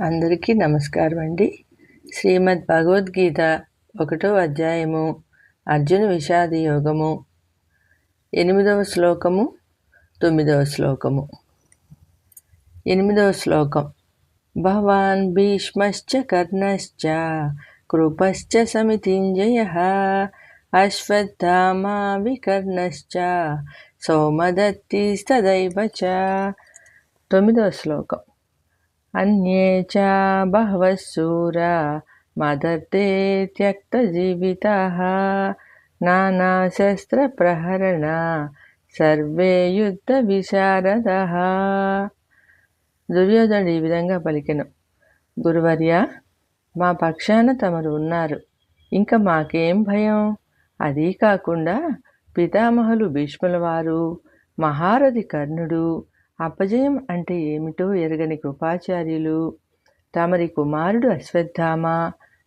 అందరికీ నమస్కారం అండి శ్రీమద్ భగవద్గీత ఒకటో అధ్యాయము అర్జున విషాద యోగము ఎనిమిదవ శ్లోకము తొమ్మిదవ శ్లోకము. ఎనిమిదవ శ్లోకం. భవాన్ భీష్మశ్చ కర్ణశ్చ కృపశ్చ సమితింజయ అశ్వత్థామా వికర్ణశ్చ సోమదత్తిస్తదైవ చ. తొమ్మిదవ శ్లోకం. అన్యే చ బహవः శూరా మదర్తే త్యక్తజీవితాः నానాశస్త్రప్రహరణ సర్వే యుద్ధ విశారద దుర్యోధనుడు ఈ విధంగా పలికెను. గురువర్య మా పక్షాన తమరు ఉన్నారు. ఇంకా మాకేం భయం? అదీ కాకుండా పితామహులు భీష్ముల వారు మహారథి కర్ణుడు అపజయం అంటే ఏమిటో ఎరగని కృపాచార్యులు. తమరి కుమారుడు అశ్వత్థామ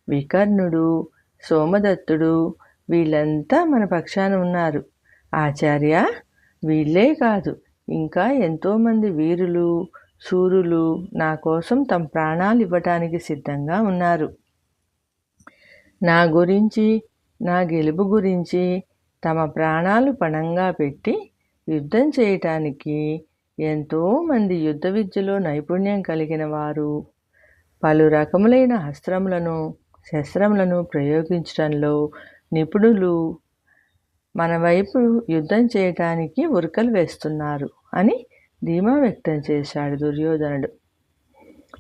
వికర్ణుడు సోమదత్తుడు వీళ్ళంతా మన పక్షాన ఉన్నారు. ఆచార్య వీళ్ళే కాదు ఇంకా ఎంతోమంది వీరులు సూరులు నా కోసం తమ ప్రాణాలు ఇవ్వటానికి సిద్ధంగా ఉన్నారు. నా గురించి నా గెలుపు గురించి తమ ప్రాణాలు పణంగా పెట్టి యుద్ధం చేయటానికి ఎంతోమంది యుద్ధ విద్యలో నైపుణ్యం కలిగిన వారు. పలు రకములైన అస్త్రములను శస్త్రములను ప్రయోగించడంలో నిపుణులు మన వైపు యుద్ధం చేయటానికి ఉరకలు వేస్తున్నారు అని ధీమా వ్యక్తం చేశాడు దుర్యోధనుడు.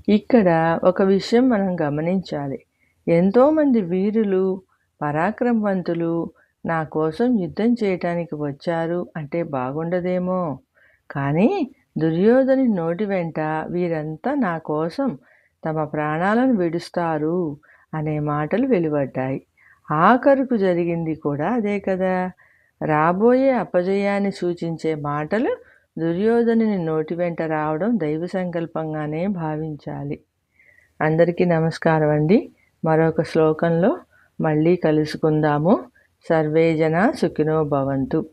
ఇక్కడ ఒక విషయం మనం గమనించాలి. ఎంతోమంది వీరులు పరాక్రమవంతులు నా కోసం యుద్ధం చేయటానికి వచ్చారు అంటే బాగుండదేమో. కానీ దుర్యోధని నోటి వెంట వీరంతా నా కోసం తమ ప్రాణాలను విడుస్తారు అనే మాటలు వెలువడ్డాయి. ఆఖరుకు జరిగింది కూడా అదే కదా. రాబోయే అపజయాన్ని సూచించే మాటలు దుర్యోధనుని నోటి వెంట రావడం దైవ సంకల్పంగానే భావించాలి. అందరికీ నమస్కారం అండి. మరొక శ్లోకంలో మళ్ళీ కలుసుకుందాము. సర్వేజన సుఖినో భవంతు.